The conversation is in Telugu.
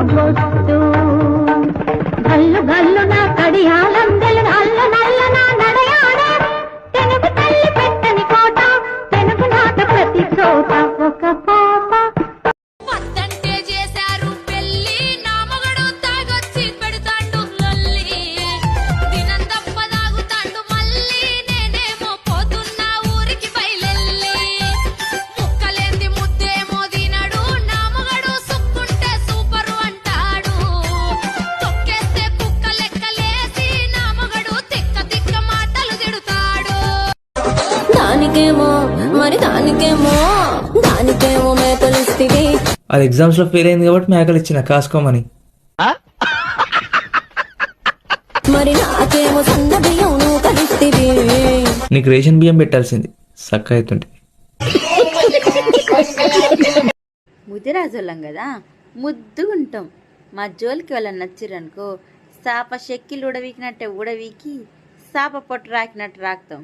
కుంకుమ బొట్టు గల్లు గల్లు నా కడియాలం కడియాలందెలు నల్ల నల్ల నా నడయాడే. తెలుగు తల్లి పెట్టని కోట తెలుగు నాట ప్రతి చోట ఒక పో దానికేమో మరి దానికేమో దానికేమో మేకలిస్తివి అది ఎగ్జామ్స్లో ఫెయిల్ అయింది కాబట్టి మేకలు ఇచ్చిన కాసుకోమని. మరి నాకేమో సన్న బియ్యం నువ్వు కలిస్తివి నీకు రేషన్ బియ్యం పెట్టాల్సింది. సక్క అవుతుంటే ముదిరాజోళ్ళం కదా? ముద్దుగా ఉంటాం మా జోలికి వాళ్ళని నచ్చిరనుకో సాప షెక్కిలు ఉడవీకినట్టే ఉడవీకి సాప పొట్టు రాకినట్టు రాకుతాం.